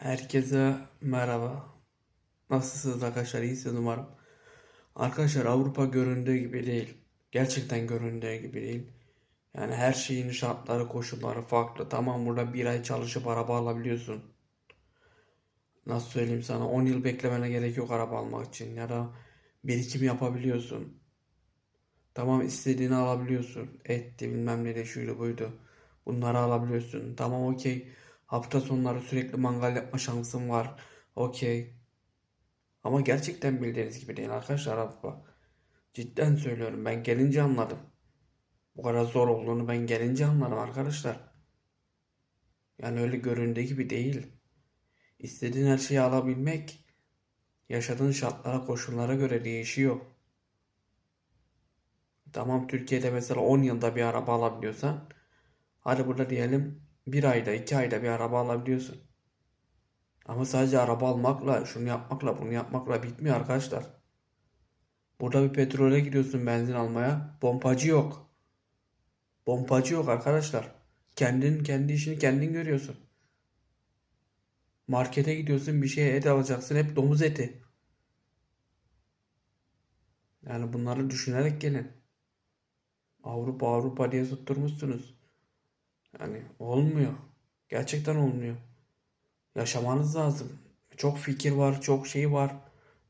Herkese merhaba. Nasılsınız arkadaşlar? İyisiniz umarım. Arkadaşlar Avrupa göründüğü gibi değil. Gerçekten göründüğü gibi değil. Yani her şeyin şartları, koşulları farklı. Tamam burada bir ay çalışıp araba alabiliyorsun. Nasıl söyleyeyim sana? 10 yıl beklemene gerek yok araba almak için. Ya da birikim yapabiliyorsun. Tamam istediğini alabiliyorsun. Etti bilmem ne de şuydu buydu. Bunları alabiliyorsun. Tamam okey. Hafta sonları sürekli mangal yapma şansın var. Okey. Ama gerçekten bildiğiniz gibi değil arkadaşlar araba. Cidden söylüyorum. Ben gelince anladım. Bu kadar zor olduğunu ben gelince anladım arkadaşlar. Yani öyle göründüğü gibi değil. İstediğin her şeyi alabilmek yaşadığın şartlara, koşullara göre değişiyor. Tamam Türkiye'de mesela 10 yılda bir araba alabiliyorsan hadi burada diyelim bir ayda iki ayda bir araba alabiliyorsun. Ama sadece araba almakla şunu yapmakla bunu yapmakla bitmiyor arkadaşlar. Burada bir petrole gidiyorsun benzin almaya. Pompacı yok. Pompacı yok arkadaşlar. Kendin kendi işini kendin görüyorsun. Markete gidiyorsun bir şeye et alacaksın hep domuz eti. Yani bunları düşünerek gelin. Avrupa Avrupa diye tutturmuşsunuz. Yani olmuyor. Gerçekten olmuyor. Yaşamanız lazım. Çok fikir var, çok şey var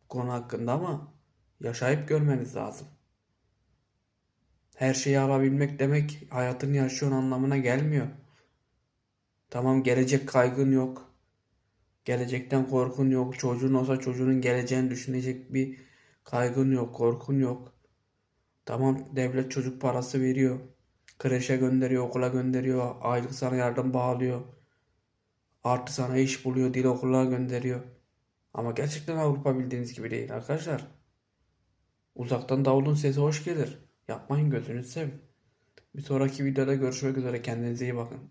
bu konu hakkında ama yaşayıp görmeniz lazım. Her şeyi alabilmek demek hayatını yaşıyorsun anlamına gelmiyor. Tamam gelecek kaygın yok. Gelecekten korkun yok. Çocuğun olsa çocuğunun geleceğini düşünecek bir kaygın yok, korkun yok. Tamam devlet çocuk parası veriyor. Kreşe gönderiyor, okula gönderiyor. Aylık sana yardım bağlıyor. Artı sana iş buluyor, dil okuluna gönderiyor. Ama gerçekten Avrupa bildiğiniz gibi değil arkadaşlar. Uzaktan davulun sesi hoş gelir. Yapmayın gözünüzü seveyim. Bir sonraki videoda görüşmek üzere. Kendinize iyi bakın.